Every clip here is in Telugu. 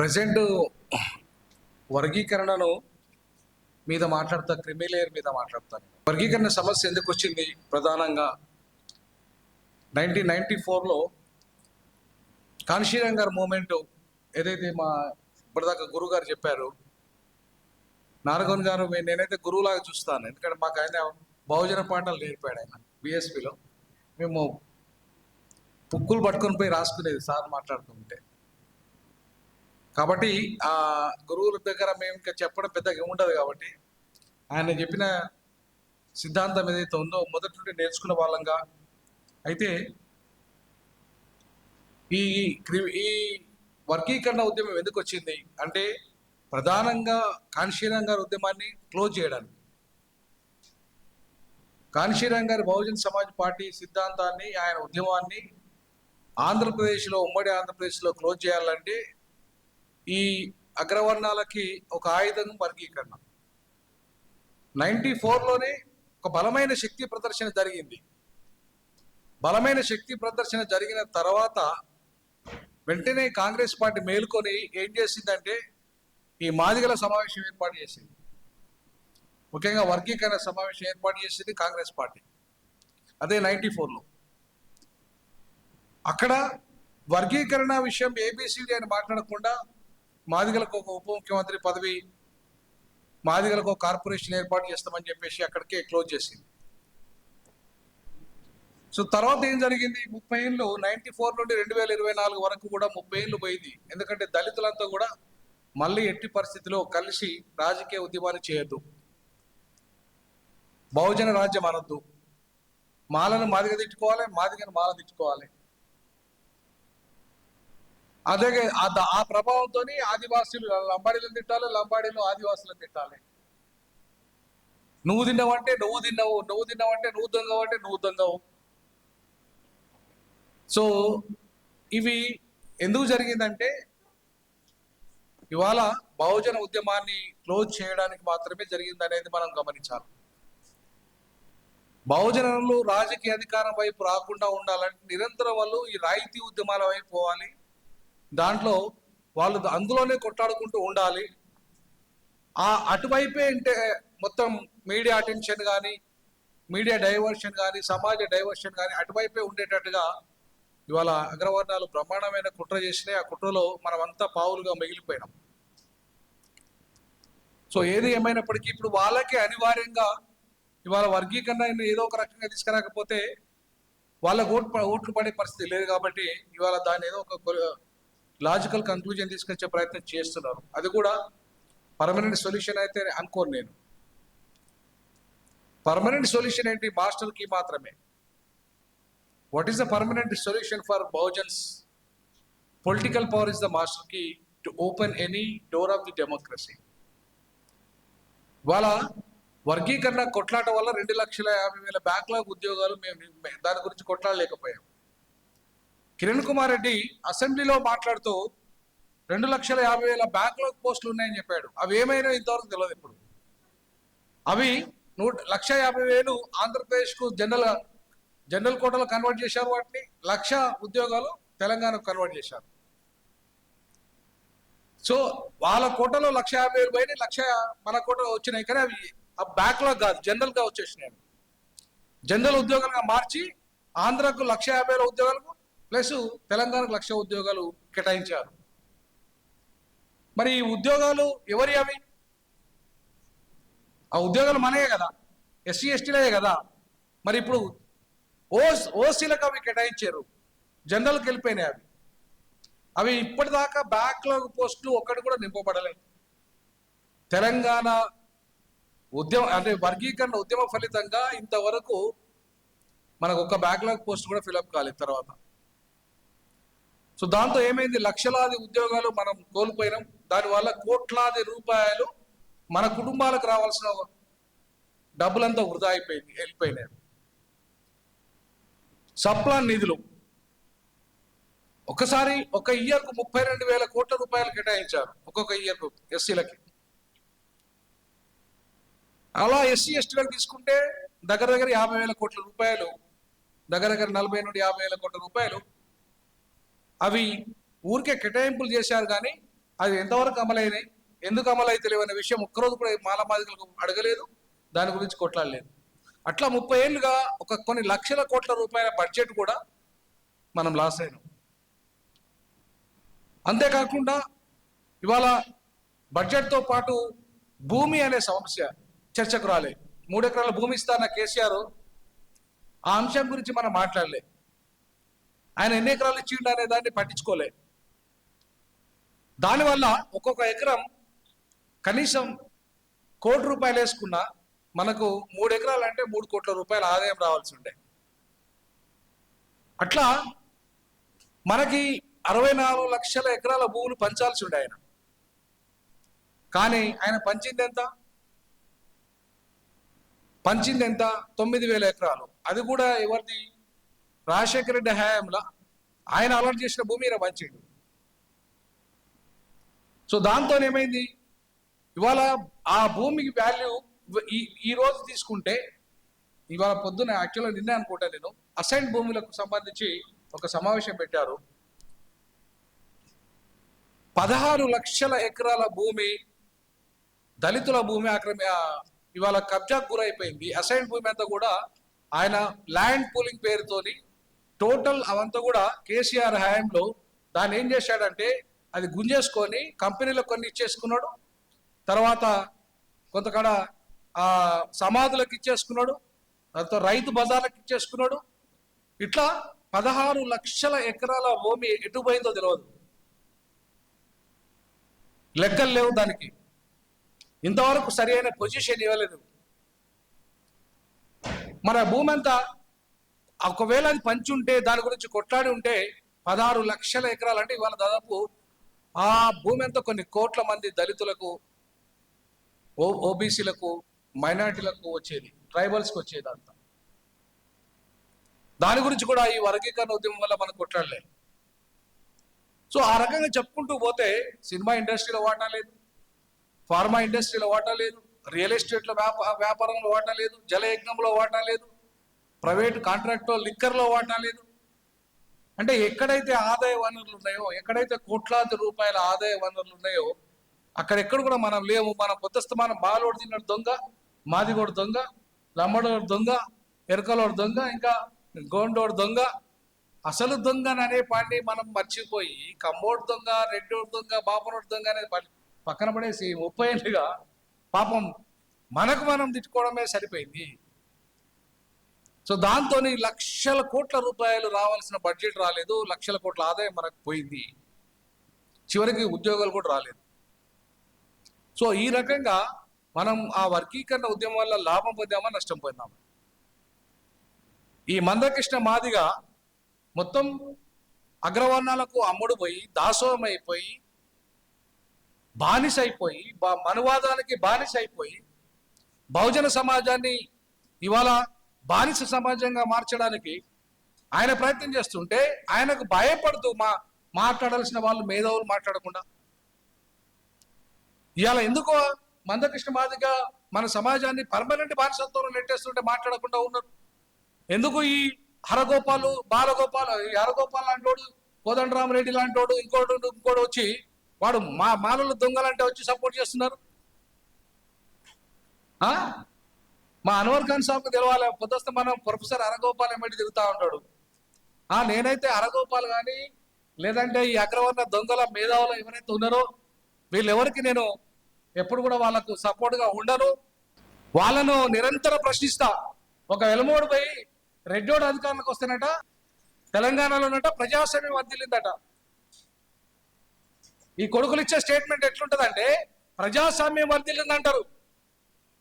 ప్రజెంట్ వర్గీకరణను మీద మాట్లాడతా క్రిమిలేయర్ మీద మాట్లాడతాను వర్గీకరణ సమస్య ఎందుకు వచ్చింది? ప్రధానంగా నైన్టీన్ నైన్టీ ఫోర్లో కాన్షీరాం గారు మూమెంట్ ఏదైతే మా ఇప్పటిదాకా గురువు గారు చెప్పారు నారగోన్ గారు నేనైతే గురువులాగా చూస్తాను. ఎందుకంటే మాకు ఆయన బహుజన పాఠాలు నేర్పాడు ఆయన బిఎస్పిలో. మేము పుక్కులు పట్టుకొని పోయి రాసుకునేది సార్ మాట్లాడుతుంటే కాబట్టి ఆ గురువుల దగ్గర మేము ఇంకా చెప్పడం పెద్దగా ఉండదు కాబట్టి ఆయన చెప్పిన సిద్ధాంతం ఏదైతే ఉందో మొదటి నుండి నేర్చుకున్న వాళ్ళంగా అయితే ఈ క్రి- ఈ వర్గీకరణ ఉద్యమం ఎందుకు వచ్చింది? అంటే ప్రధానంగా కాన్షీరాం గారి ఉద్యమాన్ని క్లోజ్ చేయడానికి. కాన్షీరాం గారి బహుజన్ సమాజ్ పార్టీ సిద్ధాంతాన్ని ఆయన ఉద్యమాన్ని ఆంధ్రప్రదేశ్లో ఉమ్మడి ఆంధ్రప్రదేశ్లో క్లోజ్ చేయాలంటే ఈ అగ్రవర్ణాలకి ఒక ఆయుధం వర్గీకరణ. నైన్టీ ఫోర్లోనే ఒక బలమైన శక్తి ప్రదర్శన జరిగింది. బలమైన శక్తి ప్రదర్శన జరిగిన తర్వాత వెంటనే కాంగ్రెస్ పార్టీ మేలుకొని ఏం చేసిందంటే ఈ మాదిగల సమావేశం ఏర్పాటు చేసింది. ముఖ్యంగా వర్గీకరణ సమావేశం ఏర్పాటు చేసింది కాంగ్రెస్ పార్టీ. అదే నైన్టీ ఫోర్లో. అక్కడ వర్గీకరణ విషయం ఏబిసిడి అని మాట్లాడకుండా మాదిగలకు ఒక ఉప ముఖ్యమంత్రి పదవి మాదిగలకు ఒక కార్పొరేషన్ ఏర్పాటు చేస్తామని చెప్పేసి అక్కడికే క్లోజ్ చేసింది. సో తర్వాత ఏం జరిగింది? ముప్పై ఏళ్ళు నైన్టీ ఫోర్ నుండి రెండు వేల ఇరవై నాలుగు వరకు కూడా ముప్పై ఏళ్ళు పోయింది. ఎందుకంటే దళితులంతా కూడా మళ్ళీ ఎట్టి పరిస్థితిలో కలిసి రాజకీయ ఉద్యమాన్ని చేయొద్దు. బహుజన రాజ్యం అనొద్దు. మాలను మాదిగ తిట్టుకోవాలి మాదిగను మాల తిట్టుకోవాలి. అదే ఆ ప్రభావంతో ఆదివాసీలు లంబాడీలను తిట్టాలి లంబాడీలు ఆదివాసులను తిట్టాలి. నువ్వు తిన్నావంటే నువ్వు తిన్నావు నువ్వు తిన్నావంటే నువ్వు దొంగవు అంటే నువ్వు దొంగవు. సో ఇవి ఎందుకు జరిగిందంటే ఇవాళ బహుజన ఉద్యమాన్ని క్లోజ్ చేయడానికి మాత్రమే జరిగింది అనేది మనం గమనించాలి. బహుజనంలో రాజకీయ అధికారం వైపు రాకుండా ఉండాలంటే నిరంతరం వాళ్ళు ఈ రాయితీ ఉద్యమాల వైపు పోవాలి. దాంట్లో వాళ్ళు అందులోనే కొట్లాడుకుంటూ ఉండాలి. ఆ అటువైపే అంటే మొత్తం మీడియా అటెన్షన్ కానీ మీడియా డైవర్షన్ కానీ సమాజ డైవర్షన్ కానీ అటువైపే ఉండేటట్టుగా ఇవాళ అగ్రవర్ణాలు బ్రహ్మాండమైన కుట్ర చేసినాయి. ఆ కుట్రలో మనమంతా పావులుగా మిగిలిపోయినాం. సో ఏది ఏమైనప్పటికీ ఇప్పుడు వాళ్ళకి అనివార్యంగా ఇవాళ వర్గీకరణ ఏదో ఒక రకంగా తీసుకురాకపోతే వాళ్ళకు ఓట్ ఓట్లు పడే పరిస్థితి లేదు కాబట్టి ఇవాళ దాన్ని ఏదో ఒక లాజికల్ కంక్లూజన్ తీసుకొచ్చే ప్రయత్నం చేస్తున్నారు. అది కూడా పర్మనెంట్ సొల్యూషన్ అయితే అనుకోను నేను. పర్మనెంట్ సొల్యూషన్ ఏంటి? మాస్టర్కి మాత్రమే. What is the permanent solution for Bahujans political power is the మాస్టర్కి to open any door of the democracy వాళ్ళ వర్గీకరణ కొట్లాట వల్ల రెండు లక్షల యాభై వేల బ్యాక్లాగ్ ఉద్యోగాలు మేము మే- దాని గురించి కొట్లాడలేకపోయాం. కిరణ్ కుమార్ రెడ్డి అసెంబ్లీలో మాట్లాడుతూ రెండు లక్షల యాభై వేల బ్యాక్లాగ్ పోస్టులు ఉన్నాయని చెప్పాడు. అవి ఏమైనా ఇంతవరకు తెలియదు ఇప్పుడు. అవి నూట లక్ష యాభై వేలు ఆంధ్రప్రదేశ్కు జనరల్ జనరల్ కోటలో కన్వర్ట్ చేశారు వాటిని లక్ష ఉద్యోగాలు తెలంగాణకు కన్వర్ట్ చేశారు. సో వాళ్ళ కోటలో లక్ష యాభై వేలు పోయి లక్ష మన కోటలో వచ్చినాయి కానీ అవి ఆ బ్యాక్లాగ్ కాదు జనరల్గా వచ్చేసినాయి జనరల్ ఉద్యోగాలుగా మార్చి ఆంధ్రకు లక్ష యాభై వేల ఉద్యోగాలకు ప్లస్ తెలంగాణకు లక్ష ఉద్యోగాలు కేటాయించారు. మరి ఈ ఉద్యోగాలు ఎవరి అవి? ఆ ఉద్యోగాలు మనయే కదా ఎస్సీ ఎస్టీలే కదా. మరి ఇప్పుడు ఓస్ ఓసీలకు అవి కేటాయించారు జనరల్కి వెళ్ళిపోయినాయి అవి. అవి ఇప్పటిదాకా బ్యాక్లాగ్ పోస్టులు ఒక్కటి కూడా నింపబడలేదు తెలంగాణ ఉద్యమ అంటే వర్గీకరణ ఉద్యమ ఫలితంగా ఇంతవరకు మనకు ఒక బ్యాక్లాగ్ పోస్ట్ కూడా ఫిలప్ కాలేదు తర్వాత. సో దాంతో ఏమైంది? లక్షలాది ఉద్యోగాలు మనం కోల్పోయినాం. దానివల్ల కోట్లాది రూపాయలు మన కుటుంబాలకు రావాల్సిన డబ్బులంతా వృధా అయిపోయింది వెళ్ళిపోయినాయి. సప్లాన్ నిధులు. ఒకసారి ఒక ఇయర్కు ముప్పై రెండు వేల కోట్ల రూపాయలు కేటాయించారు ఒక్కొక్క ఇయర్కు ఎస్సీలకి. అలా ఎస్సీ ఎస్టీలకు తీసుకుంటే దగ్గర దగ్గర యాభై వేల కోట్ల రూపాయలు దగ్గర దగ్గర నలభై నుండి యాభై వేల కోట్ల రూపాయలు అవి ఊరికే కేటాయింపులు చేశారు కానీ అది ఎంతవరకు అమలైనాయి ఎందుకు అమలు అయితే విషయం ఒక్కరోజు కూడా మాల మాదిగలకు అడగలేదు దాని గురించి కొట్లాడలేదు. అట్లా ముప్పై ఏళ్ళుగా ఒక కొన్ని లక్షల కోట్ల రూపాయల బడ్జెట్ కూడా మనం లాస్ అయినాం. అంతేకాకుండా ఇవాళ బడ్జెట్తో పాటు భూమి అనే సమస్య చర్చకు రాలే. మూడెకరాల భూమి ఇస్తాన్న కేసీఆర్ ఆ అంశం గురించి మనం మాట్లాడలే. ఆయన ఎన్ని ఎకరాలు ఇచ్చిండు అనే దాన్ని పట్టించుకోలే. దానివల్ల ఒక్కొక్క ఎకరం కనీసం కోటి రూపాయలు వేసుకున్నా మనకు మూడు ఎకరాలు అంటే మూడు కోట్ల రూపాయల ఆదాయం రావాల్సి ఉండే. అట్లా మనకి అరవై నాలుగు లక్షల ఎకరాల భూములు పంచాల్సి ఉండే ఆయన. కానీ ఆయన పంచింది ఎంత? పంచింది ఎంత? తొమ్మిది వేల ఎకరాలు. అది కూడా ఎవరిది? రాజశేఖర రెడ్డి హయాంలో ఆయన అలర్ట్ చేసిన భూమి ఈయన పంచిండు. సో దాంతో ఏమైంది? ఇవాళ ఆ భూమికి వాల్యూ ఈ ఈ రోజు తీసుకుంటే ఇవాళ పొద్దున యాక్చువల్గా నిన్నే అనుకుంటా నేను అసైన్ భూములకు సంబంధించి ఒక సమావేశం పెట్టారు. పదహారు లక్షల ఎకరాల భూమి దళితుల భూమి ఆక్రమి ఇవాళ కబ్జాకు గురైపోయింది. అసైన్ భూమి అంతా కూడా ఆయన ల్యాండ్ పూలింగ్ పేరుతోని టోటల్ అవంతా కూడా కేసీఆర్ హయాంలో దాన్ని ఏం చేశాడంటే అది గుంజేసుకొని కంపెనీలకు కొన్ని ఇచ్చేసుకున్నాడు. తర్వాత కొంతకాడ ఆ సమాధులకు ఇచ్చేసుకున్నాడు. తర్వాత రైతు బజార్లకు ఇచ్చేసుకున్నాడు. ఇట్లా పదహారు లక్షల ఎకరాల భూమి ఎటు పోయిందో తెలియదు లెక్కలు లేవు దానికి. ఇంతవరకు సరి అయిన పొజిషన్ ఇవ్వలేదు. మన భూమి అంతా ఒకవేళ అది పంచి ఉంటే దాని గురించి కొట్లాడి ఉంటే పదహారు లక్షల ఎకరాలు అంటే ఇవాళ దాదాపు ఆ భూమి అంతా కొన్ని కోట్ల మంది దళితులకు ఓ ఓబీసీలకు మైనార్టీలకు వచ్చేది ట్రైబల్స్కి వచ్చేది అంతా. దాని గురించి కూడా ఈ వర్గీకరణ ఉద్యమం వల్ల మనం కొట్లాడలేదు సో ఆ రకంగా చెప్పుకుంటూ పోతే సినిమా ఇండస్ట్రీలో వాటా లేదు ఫార్మా ఇండస్ట్రీలో వాటా లేదు రియల్ ఎస్టేట్లో వ్యాప వ్యాపారంలో వాటా లేదు జలయజ్ఞంలో వాటా లేదు ప్రైవేట్ కాంట్రాక్ట్లో లిక్కర్లో వాటా లేదు. అంటే ఎక్కడైతే ఆదాయ వనరులు ఉన్నాయో ఎక్కడైతే కోట్లాది రూపాయల ఆదాయ వనరులు ఉన్నాయో అక్కడెక్కడ కూడా మనం లేము. మనం పొద్దుస్తమానం బాలోడు తిన్నాడు దొంగ మాదిగోడు దొంగ లమ్మడోడు దొంగ ఎరకలోడు దొంగ ఇంకా గోండోడు దొంగ. అసలు దొంగ అనే పాడిని మనం మర్చిపోయి కమ్మోడు దొంగ రెడ్డోడు దొంగ బాపనోడు దొంగ అనేది పక్కన పడేసి ముప్పై ఏళ్ళుగా పాపం మనకు మనం తిట్టుకోవడమే సరిపోయింది. సో దాంతో లక్షల కోట్ల రూపాయలు రావాల్సిన బడ్జెట్ రాలేదు లక్షల కోట్ల ఆదాయం మనకు పోయింది. చివరికి ఉద్యోగాలు కూడా రాలేదు. సో ఈ రకంగా మనం ఆ వర్గీకరణ ఉద్యమం వల్ల లాభం పొందామా నష్టం పొందామా? ఈ మందకృష్ణ మాదిగా మొత్తం అగ్రవర్ణాలకు అమ్ముడు పోయి దాసోహం అయిపోయి బానిస అయిపోయి బా మనువాదానికి బానిస అయిపోయి బహుజన సమాజాన్ని ఇవాళ బానిస సమాజంగా మార్చడానికి ఆయన ప్రయత్నం చేస్తుంటే ఆయనకు భయపడుతూ మా మాట్లాడాల్సిన వాళ్ళు మేధావులు మాట్లాడకుండా. ఇవాళ ఎందుకో మందకృష్ణ మాదిగా మన సమాజాన్ని పర్మనెంట్ బానిసత్వంలో నెట్టేస్తుంటే మాట్లాడకుండా ఉన్నారు. ఎందుకు ఈ హరగోపాలు బాలగోపాల్ ఈ హరగోపాల్ లాంటోడు కోదండరామరెడ్డి లాంటోడు ఇంకోడు ఇంకోడు వచ్చి వాడు మా మాలలు దొంగలంటే వచ్చి సపోర్ట్ చేస్తున్నారు. ఆ? మా అన్వర్ ఖాన్ సాబ్కు తెలవాలి. పొద్దుస్తే మనం ప్రొఫెసర్ అరగోపాల్ ఎమ్మటి తిరుగుతా ఉంటాడు. ఆ నేనైతే అరగోపాల్ కానీ లేదంటే ఈ అగ్రవర్ణ దొంగల మేధావులు ఎవరైతే ఉన్నారో వీళ్ళెవరికి నేను ఎప్పుడు కూడా వాళ్ళకు సపోర్ట్గా ఉండను. వాళ్ళను నిరంతరం ప్రశ్నిస్తా. ఒక వెలమోడు పోయి రెడ్డోడు అధికారులకు వస్తేనట తెలంగాణలోనట ప్రజాస్వామ్యం వర్దిల్లిందట ఈ కొడుకులు ఇచ్చే స్టేట్మెంట్ ఎట్లుంటదంటే ప్రజాస్వామ్యం వర్దిల్లిందంటారు అంటారు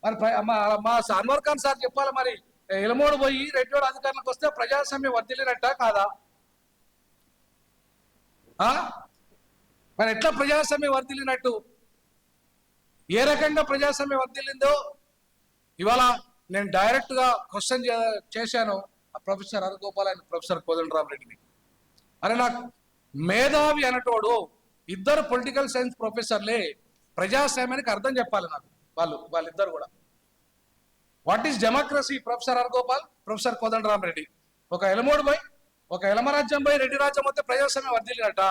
మరి మా మా అన్వర్ ఖాన్ సార్ చెప్పాలి మరి. ఎలమోడు పోయి రెడ్డోడు అధికారులకు వస్తే ప్రజాస్వామ్యం వర్దిల్లినట్ట కాదా? ఆ? మరి ఎట్లా ప్రజాస్వామ్యం వర్దిలినట్టు ఏ రకంగా ప్రజాస్వామ్యం వర్దిలిందో ఇవాళ నేను డైరెక్ట్గా క్వశ్చన్ చేశాను ఆ ప్రొఫెసర్ హరగోపాల్ అండ్ ప్రొఫెసర్ కోదండరామరెడ్డిని అరే నాకు మేధావి అనటోడు ఇద్దరు పొలిటికల్ సైన్స్ ప్రొఫెసర్లే ప్రజాస్వామ్యానికి అర్థం చెప్పాలి నాకు. వాళ్ళు వాళ్ళిద్దరు కూడా. What is democracy professor Haragopal professor Kodandaramreddy ఒక ఎలమోడు పోయి ఒక ఎలమరాజ్యం పోయి రెడ్డి రాజ్యం వస్తే ప్రజాస్వామ్యం వర్దిలినట్ట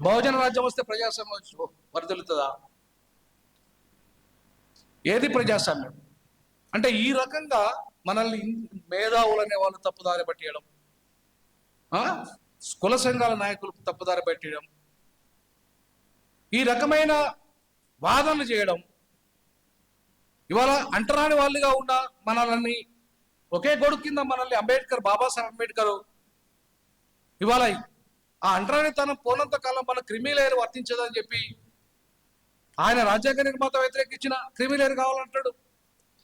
బహుజన రాజ్యం వస్తే ప్రజాస్వామ్యం వర్దిలుతుందా ఏది ప్రజాస్వామ్యం? అంటే ఈ రకంగా మనల్ని మేధావులు అనే వాళ్ళు తప్పుదారి పట్టేయడం. ఆ? కుల సంఘాల నాయకులు తప్పుదారి పెట్టడం ఈ రకమైన వాదనలు చేయడం. ఇవాళ అంటరాని వాళ్ళుగా ఉన్న మనల్ని ఒకే గొడుగు కింద మనల్ని అంబేద్కర్ బాబాసాహెబ్ అంబేద్కర్ ఇవాళ ఆ అంటరానితనం పోనంత కాలం మన క్రిమిలేయర్ వర్తించదని చెప్పి ఆయన రాజ్యాంగ నిర్మాత వ్యతిరేకించిన క్రిమిలేయర్ కావాలంటాడు.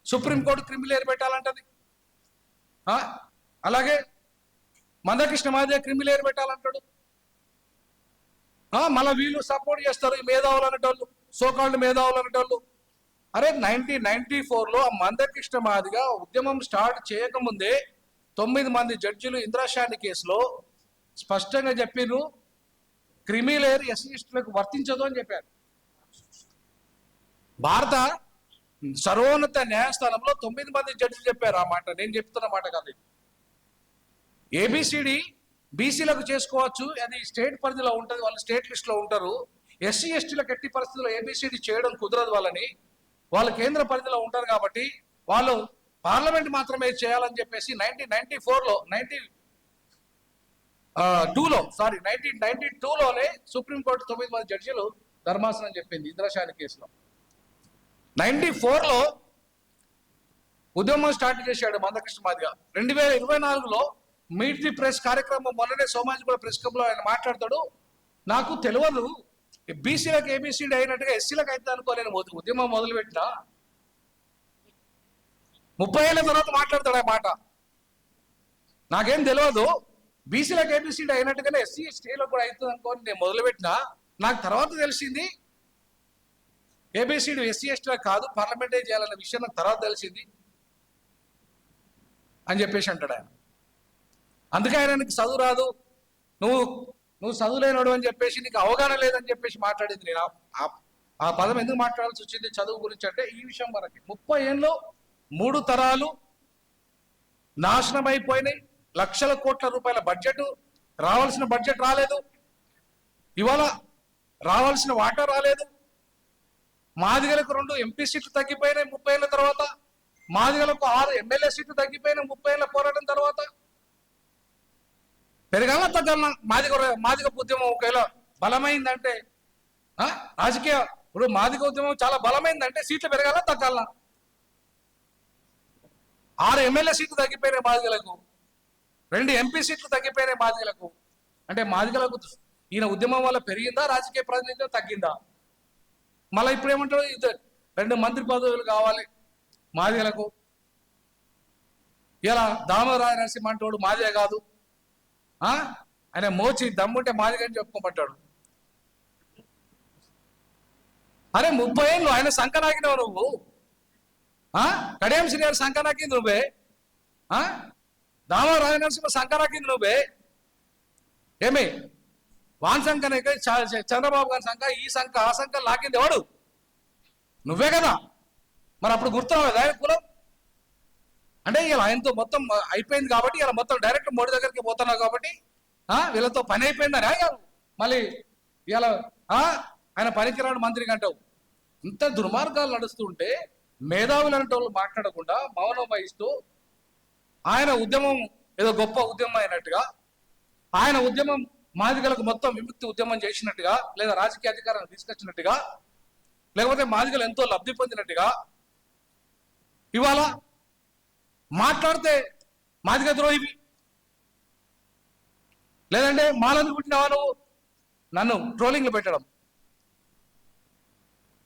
సుప్రీంకోర్టు క్రిమిలేయర్ పెట్టాలంటది. ఆ? అలాగే మందకృష్ణ మాదే క్రిమిలేయర్ పెట్టాలంటాడు. మళ్ళీ వీళ్ళు సపోర్ట్ చేస్తారు ఈ మేధావులు అనేటోళ్ళు సోకాళ్ళు మేధావులు అనేటోళ్ళు. అరే నైన్టీన్ నైన్టీ ఫోర్లో ఆ మందకృష్ణ మాదిగా ఉద్యమం స్టార్ట్ చేయకముందే తొమ్మిది మంది జడ్జిలు ఇంద్రాశాని కేసులో స్పష్టంగా చెప్పిర్రు క్రిమిలేయర్ ఎస్సీస్టులకు వర్తించదు అని చెప్పారు. భారత సర్వోన్నత న్యాయస్థానంలో తొమ్మిది మంది జడ్జిలు చెప్పారు ఆ మాట. నేను చెప్తున్న మాట కాదు ఏబిసిడి బీసీలకు చేసుకోవచ్చు అది స్టేట్ పరిధిలో ఉంటుంది వాళ్ళు స్టేట్ లిస్ట్లో ఉంటారు. ఎస్సీ ఎస్టీలకు ఎట్టి పరిస్థితుల్లో ఏబిసిడి చేయడం కుదరదు వాళ్ళని. వాళ్ళు కేంద్ర పరిధిలో ఉంటారు కాబట్టి వాళ్ళు పార్లమెంట్ మాత్రమే చేయాలని చెప్పేసి నైన్టీన్ నైన్టీ ఫోర్లో నైన్టీ టూలో సారీ నైన్టీన్ నైన్టీ టూలోనే సుప్రీంకోర్టు తొమ్మిది మంది జడ్జిలు ధర్మాసనం చెప్పింది ఇంద్రశాని కేసులో. నైన్టీ ఫోర్లో ఉద్యమం స్టార్ట్ చేశాడు మందకృష్ణ మాదిగా. రెండు వేల ఇరవై నాలుగులో మీట్ ది ప్రెస్ కార్యక్రమం మొన్ననే సోమాజిగూడ ప్రెస్ క్లబ్లో ఆయన మాట్లాడతాడు. నాకు తెలియదు బీసీలకు ఏబీసీడీ అయినట్టుగా ఎస్సీలకు అయితే అనుకో నేను ఉద్యమం మొదలుపెట్టినా? ముప్పై ఏళ్ళ తర్వాత మాట్లాడతాడు ఆ మాట. నాకేం తెలియదు బీసీలకు ఏబీసీడీ అయినట్టుగానే ఎస్సీ ఎస్టీలో కూడా అవుతుంది అనుకోని నేను మొదలుపెట్టినా? నాకు తర్వాత తెలిసింది. ఏబీసీడీ ఎస్సీ ఎస్టీలో కాదు పార్లమెంటే చేయాలన్న విషయం నాకు తర్వాత తెలిసింది. అని చెప్పేసి అంటాడు ఆయన. అందుకే ఆయన నీకు చదువు రాదు. నువ్వు నువ్వు చదువులేనోడు అని చెప్పేసి నీకు అవగాహన లేదని చెప్పేసి మాట్లాడింది నేను. ఆ- ఆ- పదం ఎందుకు మాట్లాడాల్సి వచ్చింది చదువు గురించి అంటే ఈ విషయం మనకి ముప్పై ఏళ్ళు మూడు తరాలు నాశనం అయిపోయినాయి లక్షల కోట్ల రూపాయల బడ్జెట్. రావాల్సిన బడ్జెట్ రాలేదు. ఇవాళ రావాల్సిన వాటా రాలేదు. మాదిగలకు రెండు ఎంపీ సీట్లు తగ్గిపోయినాయి ముప్పై ఏళ్ళ తర్వాత. మాదిగలకు ఆరు ఎమ్మెల్యే సీట్లు తగ్గిపోయినాయి ముప్పై ఏళ్ళ పోరాటం తర్వాత. పెరగాల తగ్గాల మాదిగ మాదిగ ఉద్యమం ఒకవేళ బలమైందంటే ఆ? రాజకీయ ఇప్పుడు మాదిగ ఉద్యమం చాలా బలమైందంటే సీట్లు పెరగాల తగ్గాల? ఆరు ఎమ్మెల్యే సీట్లు తగ్గిపోయినాయి మాదిగలకు. రెండు ఎంపీ సీట్లు తగ్గిపోయినాయి మాదిగలకు. అంటే మాదిగలకు ఈయన ఉద్యమం వల్ల పెరిగిందా? రాజకీయ ప్రాతినిధ్యం తగ్గిందా? మళ్ళీ ఇప్పుడు ఏమంటాడు ఇద్దరు రెండు మంత్రి పదవులు కావాలి మాదిగలకు. ఇలా దామోదర నరసింహ అంటోడు మాదే కాదు. ఆయన మోచి దమ్ముంటే మాదిగని చెప్పుకోమంటాడు. అరే ముప్పై ఏళ్ళు ఆయన సంకనాకినావు నువ్వు? ఆ? కడియం శ్రీ గారు సంకనాకింది నువ్వే? ఆ? దామోదర నరసింహ సంకనాకింది నువ్వే? ఏమి? వాన్ సంఖనే చంద్రబాబు గారి సంఖ ఈ సంఖ ఆ సంఖ లాకింది ఎవడు? నువ్వే కదా? మరి అప్పుడు గుర్తున్నావు? కదా ఆయన కులం? అంటే ఇలా ఆయనతో మొత్తం అయిపోయింది కాబట్టి ఇలా మొత్తం డైరెక్ట్ మోడీ దగ్గరికి పోతున్నావు కాబట్టి ఆ వీళ్ళతో పని అయిపోయిందని మళ్ళీ ఇలా ఆయన పనికిరాడు మంత్రి అంటావు ఇంత దుర్మార్గాలు నడుస్తుంటే మేధావులు అంటే వాళ్ళు మాట్లాడకుండా మౌనం వహిస్తూ ఆయన ఉద్యమం ఏదో గొప్ప ఉద్యమం అయినట్టుగా ఆయన ఉద్యమం మాదిగలకు మొత్తం విముక్తి ఉద్యమం చేసినట్టుగా లేదా రాజకీయ అధికారాన్ని తీసుకొచ్చినట్టుగా లేకపోతే మాదిగలు ఎంతో లబ్ధి పొందినట్టుగా ఇవాళ మాట్లాడితే మాదిగ ద్రోహివి లేదంటే మాలనుకుంటున్నావా నువ్వు నన్ను ట్రోలింగ్లు పెట్టడం.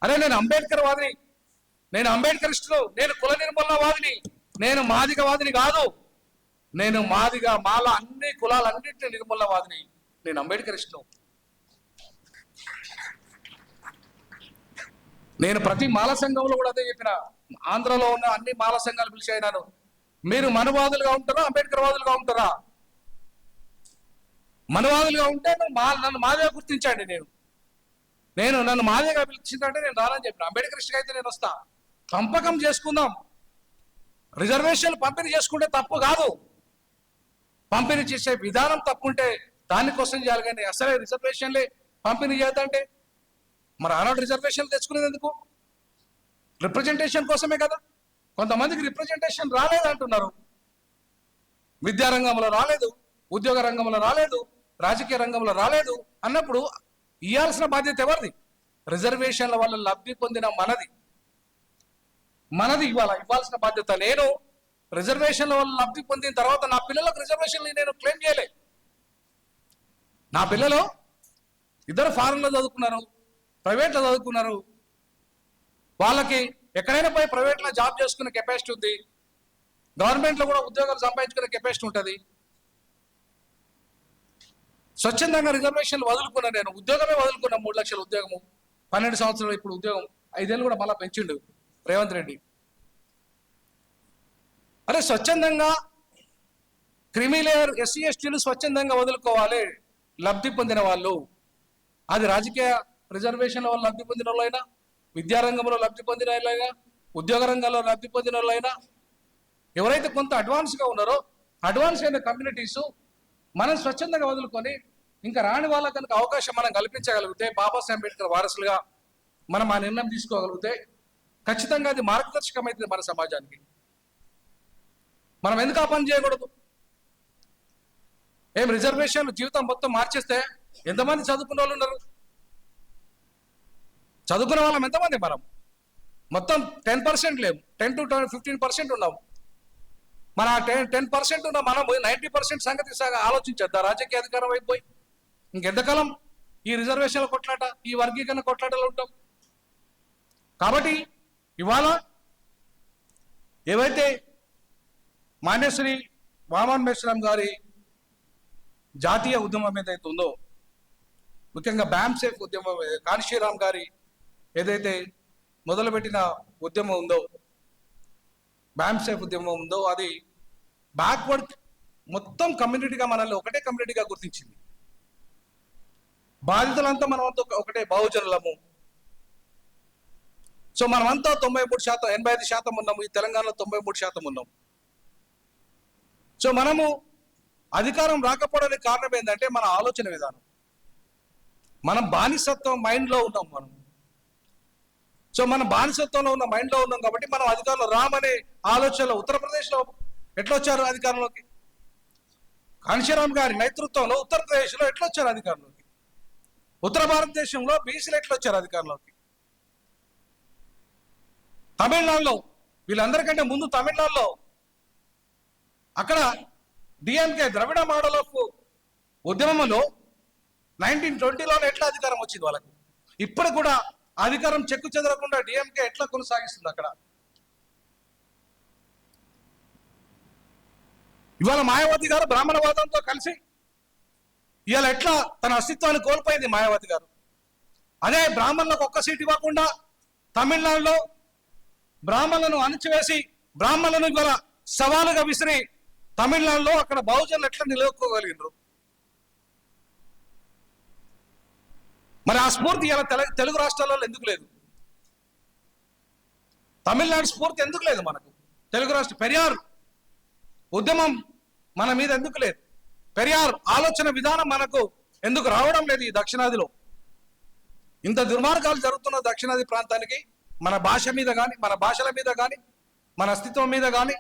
అరే నేను అంబేద్కర్ వాదిని. నేను అంబేద్కరిస్టులు. నేను కుల నిర్మూలన వాదిని. నేను మాదిగ వాదిని కాదు. నేను మాదిగా మాల అన్ని కులాలన్నింటినీ నిర్మూలన వాదిని. నేను అంబేద్కరిస్టును. నేను ప్రతి మాల సంఘంలో కూడా అదే చెప్పిన. ఆంధ్రలో ఉన్న అన్ని మాల సంఘాలు పిలిచి అయినాను మీరు మనవాదులుగా ఉంటారా? అంబేద్కర్ వాదులుగా ఉంటారా? మనవాదులుగా ఉంటే మా నన్ను మాదిగా గుర్తించండి నేను. నేను నన్ను మాదిగా పిలిచిందంటే నేను రానని చెప్పిన. అంబేద్కరిస్ట్గా అయితే నేను వస్తా. పంపకం చేసుకుందాం. రిజర్వేషన్లు పంపిణీ చేసుకుంటే తప్పు కాదు. పంపిణీ చేసే విధానం తప్పుంటే దానికోసం చేయాలి కానీ అసలే రిజర్వేషన్లే పంపిణీ చేద్దంటే మరి ఆనాడు రిజర్వేషన్ తెచ్చుకునేది ఎందుకు? రిప్రజెంటేషన్ కోసమే కదా. కొంతమందికి రిప్రజెంటేషన్ రాలేదు అంటున్నారు. విద్యారంగంలో రాలేదు ఉద్యోగ రంగంలో రాలేదు రాజకీయ రంగంలో రాలేదు అన్నప్పుడు ఇవ్వాల్సిన బాధ్యత ఎవరిది? రిజర్వేషన్ల వల్ల లబ్ధి పొందిన మనది. మనది ఇవ్వాలి? ఇవ్వాల్సిన బాధ్యత నేను. రిజర్వేషన్ల వల్ల లబ్ధి పొందిన తర్వాత నా పిల్లలకు రిజర్వేషన్లు నేను క్లెయిమ్ చేయలే. నా పిల్లలు ఇద్దరు ఫారెన్లో చదువుకున్నారు ప్రైవేట్లో చదువుకున్నారు. వాళ్ళకి ఎక్కడైనా పోయి ప్రైవేట్లో జాబ్ చేసుకునే కెపాసిటీ ఉంది. గవర్నమెంట్లో కూడా ఉద్యోగాలు సంపాదించుకునే కెపాసిటీ ఉంటుంది. స్వచ్ఛందంగా రిజర్వేషన్లు వదులుకున్నా నేను ఉద్యోగమే వదులుకున్నా మూడు లక్షల ఉద్యోగము పన్నెండు సంవత్సరాలు ఇప్పుడు ఉద్యోగం ఐదేళ్ళు కూడా మళ్ళీ పెంచిండు రేవంత్ రెడ్డి. అరే స్వచ్ఛందంగా క్రిమిలేయర్ ఎస్సీ ఎస్టీలు స్వచ్ఛందంగా వదులుకోవాలి లబ్ధి పొందిన వాళ్ళు. అది రాజకీయ రిజర్వేషన్ల వల్ల లబ్ధి పొందిన వాళ్ళైనా విద్యారంగంలో లబ్ధి పొందిన వాళ్ళైనా ఉద్యోగ రంగంలో లబ్ధి పొందిన వాళ్ళైనా ఎవరైతే కొంత అడ్వాన్స్గా ఉన్నారో అడ్వాన్స్ అయిన కమ్యూనిటీస్ మనం స్వచ్ఛందంగా వదులుకొని ఇంకా రాని వాళ్ళకి కనుక అవకాశం మనం కల్పించగలిగితే బాబాసాహెబ్ అంబేద్కర్ వారసులుగా మనం ఆ నిర్ణయం తీసుకోగలిగితే ఖచ్చితంగా అది మార్గదర్శకమైతుంది మన సమాజానికి. మనం ఎందుకు ఆ పని చేయకూడదు? ఏం రిజర్వేషన్ జీవితం మొత్తం మార్చేస్తే ఎంతమంది చదువుకున్న వాళ్ళు ఉన్నారు? చదువుకున్న వాళ్ళం ఎంతమంది మనం? మొత్తం టెన్ పర్సెంట్ లేవు. టెన్ టు ఫిఫ్టీన్ పర్సెంట్ ఉన్నాము మన టెన్ టెన్ పర్సెంట్ ఉన్న మనం నైంటీ పర్సెంట్ సంగతి సగం ఆలోచించద్దా? రాజకీయ అధికారం అయిపోయి ఇంకెంతకాలం ఈ రిజర్వేషన్ల కొట్లాట ఈ వర్గీకరణ కొట్లాటలు ఉంటాం? కాబట్టి ఇవాళ ఏవైతే మాన్యశ్రీ వామన్ మేశ్రామ్ గారి జాతీయ ఉద్యమం ఏదైతే ఉందో ముఖ్యంగా బ్యాంసేఫ్ ఉద్యమం కాన్షీరామ్ గారి ఏదైతే మొదలుపెట్టిన ఉద్యమం ఉందో బ్యాంప్సేఫ్ ఉద్యమం ఉందో అది బ్యాక్వర్డ్ మొత్తం కమ్యూనిటీగా మనల్ని ఒకటే కమ్యూనిటీగా గుర్తించింది. బాధితులంతా మనమంతా ఒక- ఒకటే బహుజనులము. సో మనమంతా తొంభై మూడు శాతం ఎనభై ఐదు శాతం ఉన్నాము. ఈ తెలంగాణలో తొంభై మూడు శాతం ఉన్నాము. సో మనము అధికారం రాకపోవడానికి కారణం ఏంటంటే మన ఆలోచన విధానం. మనం బానిసత్వం మైండ్లో ఉన్నాం మనం. సో మనం బానిసత్వంలో ఉన్న మైండ్లో ఉన్నాం కాబట్టి మనం అధికారంలో రామనే ఆలోచనలో ఉత్తరప్రదేశ్లో ఎట్లా వచ్చారు అధికారంలోకి? కాంశీరామ్ గారి నేతృత్వంలో ఉత్తరప్రదేశ్లో ఎట్లా వచ్చారు అధికారంలోకి? ఉత్తర భారతదేశంలో బీసీలు ఎట్లా వచ్చారు అధికారంలోకి? తమిళనాడులో వీళ్ళందరికంటే ముందు తమిళనాడులో అక్కడ డిఎంకే ద్రవిడ మోడల్ ఆఫ్ ఉద్యమంలో నైన్టీన్ ట్వంటీలో ఎట్లా అధికారం వచ్చింది వాళ్ళకి? ఇప్పుడు కూడా అధికారం చెక్కు చెదరకుండా డిఎంకే ఎట్లా కొనసాగిస్తుంది అక్కడ? ఇవాళ మాయావతి గారు బ్రాహ్మణవాదంతో కలిసి ఇవాళ ఎట్లా తన అస్తిత్వాన్ని కోల్పోయింది మాయావతి గారు. అదే బ్రాహ్మణులకు ఒక్క సీట్ ఇవ్వకుండా తమిళనాడులో బ్రాహ్మణులను అణిచివేసి బ్రాహ్మణులను ఇవాళ సవాలుగా విసిరి తమిళనాడులో అక్కడ బహుజనులు ఎట్లా నిలవెక్కోగలిగినారు మరి ఆ స్ఫూర్తి ఇలా తెల- తెలుగు రాష్ట్రాలలో ఎందుకు లేదు? తమిళనాడు స్ఫూర్తి ఎందుకు లేదు మనకు? తెలుగు రాష్ట్ర పెరియార్ ఉద్యమం మన మీద ఎందుకు లేదు? పెరియార్ ఆలోచన విధానం మనకు ఎందుకు రావడం లేదు ఈ దక్షిణాదిలో? ఇంత దుర్మార్గాలు జరుగుతున్న దక్షిణాది ప్రాంతానికి మన భాష మీద కానీ మన భాషల మీద కానీ మన అస్తిత్వం మీద కానీ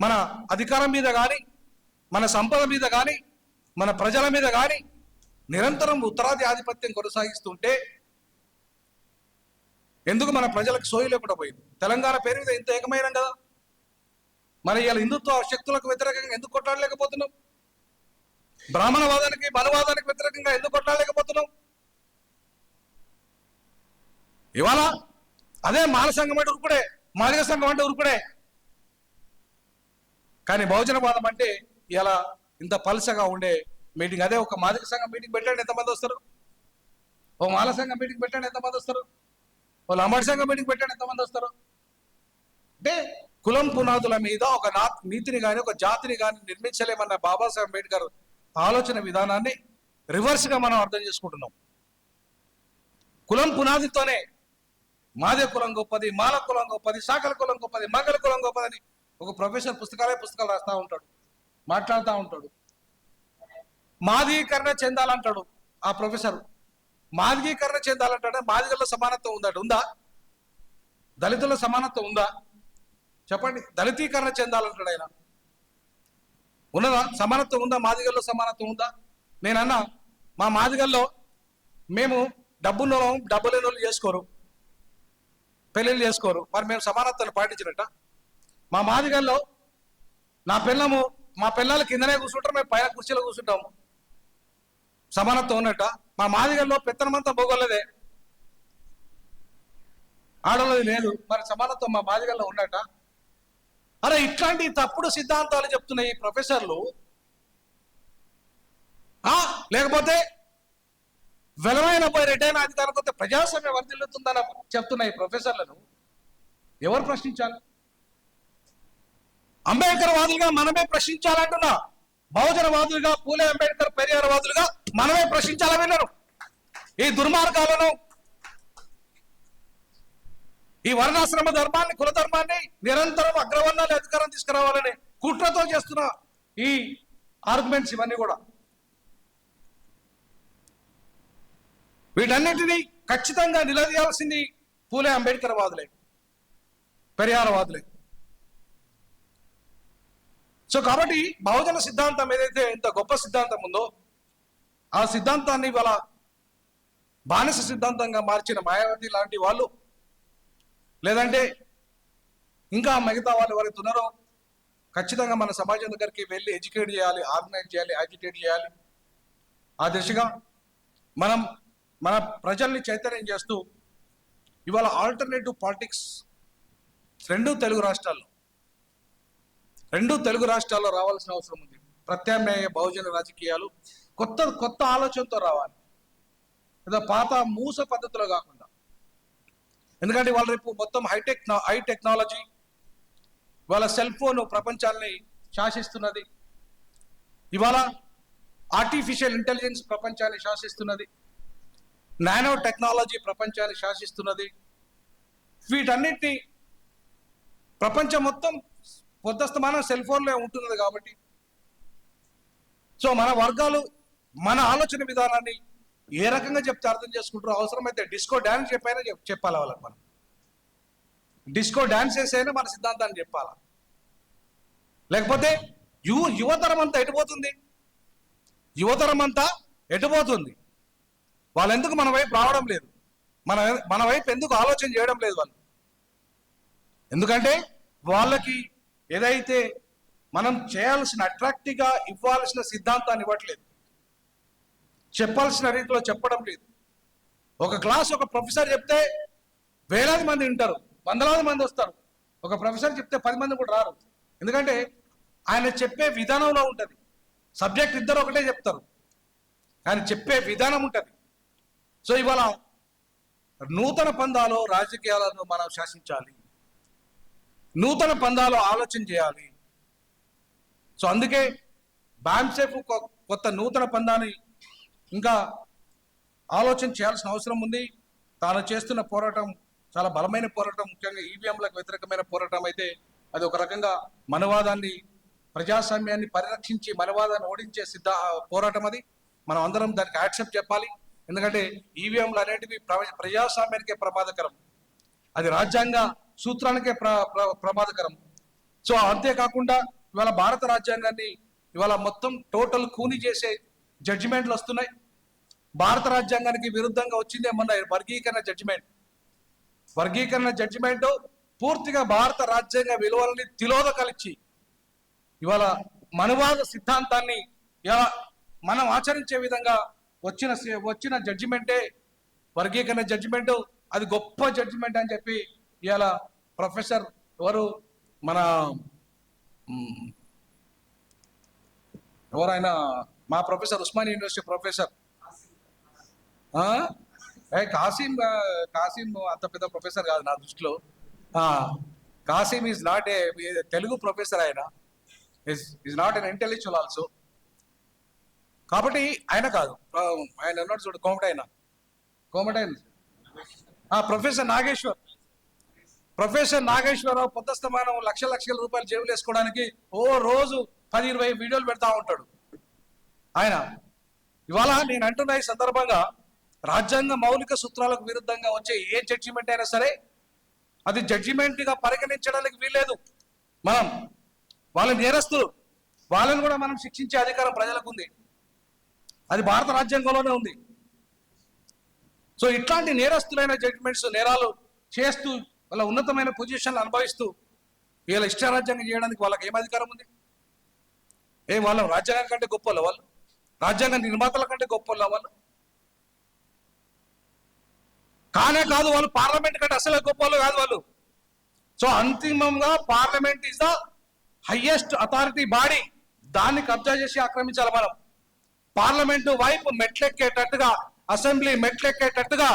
మన అధికారం మీద కానీ మన సంపద మీద కానీ మన ప్రజల మీద కానీ నిరంతరం ఉత్తరాది ఆధిపత్యం కొనసాగిస్తుంటే ఎందుకు మన ప్రజలకు సోయి లేకుండా పోయింది? తెలంగాణ పేరు మీద ఇంత ఏకమైన కదా? మరి ఇలా హిందుత్వ శక్తులకు వ్యతిరేకంగా ఎందుకు కొట్లాడలేకపోతున్నాం? బ్రాహ్మణవాదానికి మనవాదానికి వ్యతిరేకంగా ఎందుకు కొట్లాడలేకపోతున్నాం? ఇవాళ అదే మాల సంఘం అంటే ఉరుకుడే మాదిగ సంఘం అంటే ఉరుకుడే. కానీ బహుజనవాదం అంటే ఇలా ఇంత పలసగా ఉండే మీటింగ్ అదే ఒక మాదిక సంఘం మీటింగ్ పెట్టాడు ఎంతమంది వస్తారు? ఓ మాల సంఘం మీటింగ్ పెట్టాడు ఎంతమంది వస్తారు? ఓ లంబాడి సంఘం మీటింగ్ పెట్టండి ఎంతమంది వస్తారు? అంటే కులం పునాదుల మీద ఒక నా నీతిని కానీ ఒక జాతిని కానీ నిర్మించలేమన్న బాబాసాహెబ్ అంబేద్కర్ ఆలోచన విధానాన్ని రివర్స్గా మనం అర్థం చేసుకుంటున్నాం. కులం పునాదితోనే మాదే కులం గొప్పది మాల కులం గొప్పది శాఖల కులం గొప్పది మగల కులం గొప్పదని ఒక ప్రొఫెసర్ పుస్తకాలే పుస్తకాలు రాస్తా ఉంటాడు మాట్లాడుతూ ఉంటాడు. మాదిగీకరణ చెందాలంటాడు ఆ ప్రొఫెసర్. మాదిగీకరణ చెందాలంటాడు మాదిగల్లో సమానత్వం ఉందట. ఉందా? దళితుల సమానత్వం ఉందా? చెప్పండి. దళితీకరణ చెందాలంటాడు ఆయన. ఉన్నదా? సమానత్వం ఉందా? మాదిగల్లో సమానత్వం ఉందా? నేనన్నా మా మాదిగల్లో మేము డబ్బున్న డబ్బు లేని వాళ్ళు చేసుకోరు. పెళ్ళిళ్ళు చేసుకోరు. మరి మేము సమానత్వాన్ని పాటించినట్ట? మా మాదిగల్లో నా పిల్లము మా పిల్లలు కిందనే కూర్చుంటారు మేము పైన కుర్చీలో కూర్చుంటాము. సమానత్వం ఉన్నట్ట. మా మాదిగల్లో పెత్తనమంతా పోగొల్లదే. ఆడవాళ్ళది లేదు మరి సమానత్వం మా మాదిగల్లో ఉన్నట్ట. అరే ఇట్లాంటి తప్పుడు సిద్ధాంతాలు చెప్తున్న ఈ ప్రొఫెసర్లు ఆ, లేకపోతే వెలమైన పోయి రిటైర్ అధికారం కొత్త ప్రజాస్వామ్య వర్ధిల్లుతుందని చెప్తున్న ఈ ప్రొఫెసర్లను ఎవరు ప్రశ్నించాలి? అంబేద్కర్ వాదులుగా మనమే ప్రశ్నించాలంటున్నా. బహుజనవాదులుగా పూలే అంబేద్కర్ పెరియార్ వాదులుగా మనమే ప్రశ్నించాలని విన్నారు ఈ దుర్మార్గాలను ఈ వర్ణాశ్రమ ధర్మాన్ని కుల ధర్మాన్ని నిరంతరం అగ్రవర్ణాలు అధికారం తీసుకురావాలని కుట్రతో చేస్తున్న ఈ ఆర్గ్యుమెంట్స్ ఇవన్నీ కూడా. వీటన్నిటినీ ఖచ్చితంగా నిలదీయాల్సింది పూలే అంబేద్కర్ వాదులే పెరియార్ వాదులే. సో కాబట్టి బహుజన సిద్ధాంతం ఏదైతే ఇంత గొప్ప సిద్ధాంతం ఉందో ఆ సిద్ధాంతాన్ని ఇవాళ బానిస సిద్ధాంతంగా మార్చిన మాయావతి లాంటి వాళ్ళు లేదంటే ఇంకా మిగతా వాళ్ళు ఎవరైతే ఉన్నారో ఖచ్చితంగా మన సమాజం దగ్గరికి వెళ్ళి ఎడ్యుకేట్ చేయాలి ఆర్గనైజ్ చేయాలి యాజిటేట్ చేయాలి. ఆ దిశగా మనం మన ప్రజల్ని చైతన్యం చేస్తూ ఇవాళ ఆల్టర్నేటివ్ పాలిటిక్స్ రెండు తెలుగు రాష్ట్రాల్లో రెండు తెలుగు రాష్ట్రాల్లో రావాల్సిన అవసరం ఉంది. ప్రత్యామ్నాయ బహుజన రాజకీయాలు కొత్త కొత్త ఆలోచనతో రావాలి. ఏదో పాత మూస పద్ధతిలో కాకుండా. ఎందుకంటే వాళ్ళ రేపు మొత్తం హైటెక్ హై టెక్నాలజీ వాళ్ళ సెల్ ఫోన్ ప్రపంచాన్ని శాసిస్తున్నది. ఇవాళ ఆర్టిఫిషియల్ ఇంటెలిజెన్స్ ప్రపంచాన్ని శాసిస్తున్నది. నానో టెక్నాలజీ ప్రపంచాన్ని శాసిస్తున్నది. వీటన్నిటిని ప్రపంచం మొత్తం పొద్దస్తమానం సెల్ ఫోన్లో ఉంటున్నది కాబట్టి. సో మన వర్గాలు మన ఆలోచన విధానాన్ని ఏ రకంగా చెప్తే అర్థం చేసుకుంటారో అవసరమైతే డిస్కో డ్యాన్స్ చెప్పైనా చెప్- చెప్పాలి వాళ్ళకి మనం? డిస్కో డ్యాన్స్ చేసైనా మన సిద్ధాంతాన్ని చెప్పాలా? లేకపోతే యువ యువతరం అంతా ఎటుపోతుంది యువతరం అంతా ఎటుపోతుంది వాళ్ళెందుకు మన వైపు రావడం లేదు? మన మన వైపు ఎందుకు ఆలోచన చేయడం లేదు వాళ్ళు? ఎందుకంటే వాళ్ళకి ఏదైతే మనం చేయాల్సిన అట్రాక్టివ్గా ఇవ్వాల్సిన సిద్ధాంతాన్ని ఇవ్వట్లేదు. చెప్పాల్సిన రీతిలో చెప్పడం లేదు. ఒక క్లాస్ ఒక ప్రొఫెసర్ చెప్తే వేలాది మంది వింటారు వందలాది మంది వస్తారు. ఒక ప్రొఫెసర్ చెప్తే పది మంది కూడా రారు. ఎందుకంటే ఆయన చెప్పే విధానంలో ఉంటుంది. సబ్జెక్ట్ ఇద్దరు ఒకటే చెప్తారు. ఆయన చెప్పే విధానం ఉంటుంది. సో ఇవాళ నూతన పందాలో రాజకీయాలను మనం శాసించాలి. నూతన పందాలు ఆలోచన చేయాలి. సో అందుకే బ్యామ్సేఫ్ కొత్త నూతన పందాన్ని ఇంకా ఆలోచన చేయాల్సిన అవసరం ఉంది. తాను చేస్తున్న పోరాటం చాలా బలమైన పోరాటం. ముఖ్యంగా ఈవీఎంలకు వ్యతిరేకమైన పోరాటం అయితే అది ఒక రకంగా మనవాదాన్ని ప్రజాస్వామ్యాన్ని పరిరక్షించి మనవాదాన్ని ఓడించే సిద్ధ పోరాటం అది. మనం అందరం దానికి యాక్సెప్ట్ చెప్పాలి. ఎందుకంటే ఈవీఎంలు అనేటివి ప్ర- ప్రజాస్వామ్యానికే ప్రమాదకరం. అది రాజ్యాంగ సూత్రానికే ప్ర ప్రమాదకరం. సో అంతేకాకుండా ఇవాళ భారత రాజ్యాంగాన్ని ఇవాళ మొత్తం టోటల్ కూని చేసే జడ్జిమెంట్లు వస్తున్నాయి. భారత రాజ్యాంగానికి విరుద్ధంగా వచ్చిందే మొన్న వర్గీకరణ జడ్జిమెంట్ వర్గీకరణ జడ్జిమెంట్ పూర్తిగా భారత రాజ్యాంగ విలువలని తిలోదకలిచ్చి ఇవాళ మనువాద సిద్ధాంతాన్ని ఇలా మనం ఆచరించే విధంగా వచ్చిన వచ్చిన జడ్జిమెంటే వర్గీకరణ జడ్జిమెంట్ అది గొప్ప జడ్జిమెంట్ అని చెప్పి ఇవాళ ప్రొఫెసర్ ఎవరు? మన ఎవరైనా మా professor Osman university professor? Kasim Kasim అంత పెద్ద ప్రొఫెసర్ కాదు నా దృష్టిలో. Kasim is not a Telugu professor ఆయన. Is not an intellectual also కాబట్టి ఆయన కాదు. ఆయన ఉన్నాడు చూడు కోమటైన కోమటైన ప్రొఫెసర్ నాగేశ్వర్. ప్రొఫెసర్ నాగేశ్వరరావు పొద్దస్తమానం లక్ష లక్షల రూపాయలు జేబులు వేసుకోవడానికి ఓ రోజు పది ఇరవై వీడియోలు పెడతా ఉంటాడు. ఆయన ఇవాళ నేను అంటున్న ఈ సందర్భంగా రాజ్యాంగ మౌలిక సూత్రాలకు విరుద్ధంగా వచ్చే ఏ జడ్జిమెంట్ అయినా సరే అది జడ్జిమెంట్గా పరిగణించడానికి వీల్లేదు. మనం వాళ్ళ నేరస్తులు వాళ్ళని కూడా మనం శిక్షించే అధికారం ప్రజలకు ఉంది. అది భారత రాజ్యాంగంలోనే ఉంది. సో ఇట్లాంటి నేరస్తులైన జడ్జిమెంట్స్ నేరాలు చేస్తూ వాళ్ళ ఉన్నతమైన పొజిషన్లు అనుభవిస్తూ వీళ్ళ ఇష్టారాజ్యాంగం చేయడానికి వాళ్ళకి ఏం అధికారం ఉంది? ఏం వాళ్ళ రాజ్యాంగం కంటే గొప్ప వాళ్ళు? రాజ్యాంగ నిర్మాతల కంటే గొప్ప వాళ్ళు? కానే కాదు వాళ్ళు పార్లమెంట్ కంటే అసలు గొప్ప వాళ్ళు కాదు వాళ్ళు. సో అంతిమంగా parliament is the highest authority body దాన్ని కబ్జా చేసి ఆక్రమించాలి మనం. పార్లమెంటు వైపు మెట్లెక్కేటట్టుగా అసెంబ్లీ మెట్లెక్కేటట్టుగా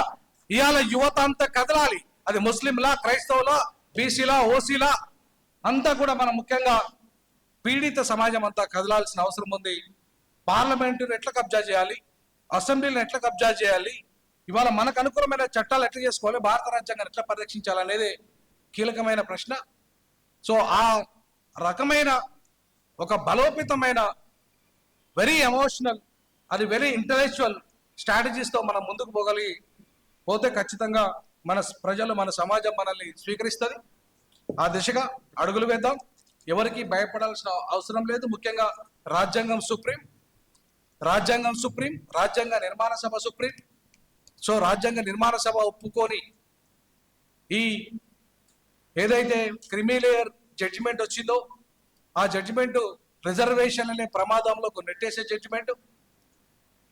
ఇవాళ యువత అంతా కదలాలి. అది ముస్లింలా క్రైస్తవులా బీసీలా ఓసీలా అంతా కూడా మనం ముఖ్యంగా పీడిత సమాజం అంతా కదలాల్సిన అవసరం ఉంది. పార్లమెంటును ఎట్లా కబ్జా చేయాలి? అసెంబ్లీని ఎట్లా కబ్జా చేయాలి? ఇవాళ మనకు అనుకూలమైన చట్టాలు ఎట్లా చేసుకోవాలి? భారత రాజ్యాంగాన్ని ఎట్లా పరిరక్షించాలనేది కీలకమైన ప్రశ్న. సో ఆ రకమైన ఒక బలోపేతమైన వెరీ ఎమోషనల్ అది వెరీ ఇంటలెక్చువల్ స్ట్రాటజీస్తో మనం ముందుకు పోగలిగి పోతే ఖచ్చితంగా మన ప్రజలు మన సమాజం మనల్ని స్వీకరిస్తుంది. ఆ దిశగా అడుగులు వేద్దాం. ఎవరికి భయపడాల్సిన అవసరం లేదు. ముఖ్యంగా రాజ్యాంగం సుప్రీం రాజ్యాంగం సుప్రీం రాజ్యాంగ నిర్మాణ సభ సుప్రీం. సో రాజ్యాంగ నిర్మాణ సభ ఒప్పుకొని ఈ ఏదైతే క్రిమిలేయర్ జడ్జిమెంట్ వచ్చిందో ఆ జడ్జిమెంట్ రిజర్వేషన్ అనే ప్రమాదంలో నెట్టేసే జడ్జిమెంట్.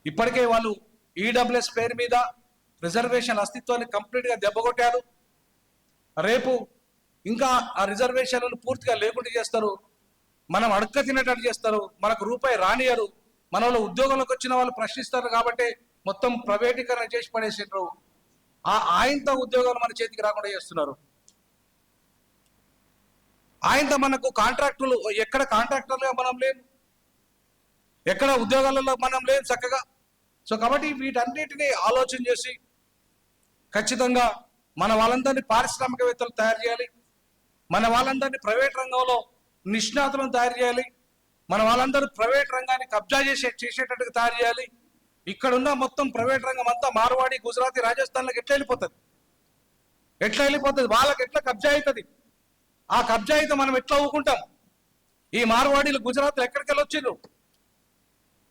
ఇప్పటికే వాళ్ళు ఈడబ్ల్యూఎస్ పేరు మీద రిజర్వేషన్ అస్తిత్వాన్ని కంప్లీట్గా దెబ్బకొట్టారు రేపు ఇంకా ఆ రిజర్వేషన్లను పూర్తిగా లేకుండా చేస్తారు. మనం అడక్క తినేటట్టు చేస్తారు. మనకు రూపాయి రానియరు మనలో ఉద్యోగంలోకి వచ్చిన వాళ్ళు ప్రశ్నిస్తారు కాబట్టి మొత్తం ప్రైవేటీకరణ చేసి పడేసిండ్రు. ఆ ఆయంత ఉద్యోగాలు మన చేతికి రాకుండా చేస్తున్నారు. ఆయంత మనకు కాంట్రాక్టులు ఎక్కడ కాంట్రాక్టర్లుగా మనం లేము. ఎక్కడ ఉద్యోగాలలో మనం లేము చక్కగా. సో కాబట్టి వీటన్నిటిని ఆలోచన చేసి ఖచ్చితంగా మన వాళ్ళందరినీ పారిశ్రామికవేత్తలు తయారు చేయాలి. మన వాళ్ళందరినీ ప్రైవేట్ రంగంలో నిష్ణాతులను తయారు చేయాలి. మన వాళ్ళందరూ ప్రైవేట్ రంగాన్ని కబ్జా చేసే చేసేటట్టుగా తయారు చేయాలి. ఇక్కడున్న మొత్తం ప్రైవేట్ రంగం అంతా మార్వాడి గుజరాతీ రాజస్థాన్లకు ఎట్లా వెళ్ళిపోతుంది? ఎట్లా వెళ్ళిపోతుంది? వాళ్ళకి ఎట్లా కబ్జా అవుతుంది? ఆ కబ్జా అయితే మనం ఎట్లా ఊకుంటాం? ఈ మార్వాడీలు గుజరాత్లో ఎక్కడికి వెళ్ళొచ్చిండ్రు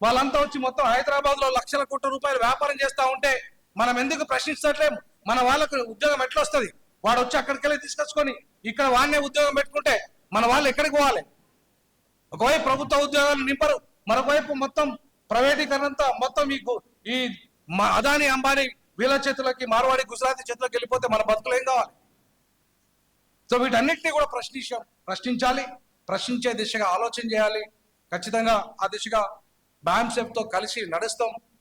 వాళ్ళంతా వచ్చి మొత్తం హైదరాబాద్లో లక్షల కోట్ల రూపాయలు వ్యాపారం చేస్తా ఉంటే మనం ఎందుకు ప్రశ్నించట్లేము? మన వాళ్ళకు ఉద్యోగం ఎట్లా వస్తుంది? వాడు వచ్చి అక్కడికెళ్ళి తీసుకొచ్చుకొని ఇక్కడ వాడినే ఉద్యోగం పెట్టుకుంటే మన వాళ్ళు ఎక్కడికి పోవాలి? ఒకవైపు ప్రభుత్వ ఉద్యోగాలు నింపరు మరొకవైపు మొత్తం ప్రైవేటీకరణంతా మొత్తం మీకు ఈ అదాని అంబానీ వీళ్ళ చేతులకి మార్వాడి గుజరాతీ చేతులకు వెళ్ళిపోతే మన బతుకులు ఏం కావాలి? సో వీటన్నిటిని కూడా ప్రశ్నించాం ప్రశ్నించాలి ప్రశ్నించే దిశగా ఆలోచన చేయాలి. ఖచ్చితంగా ఆ దిశగా బ్యాంసెఫ్తో తో కలిసి నడుస్తాం.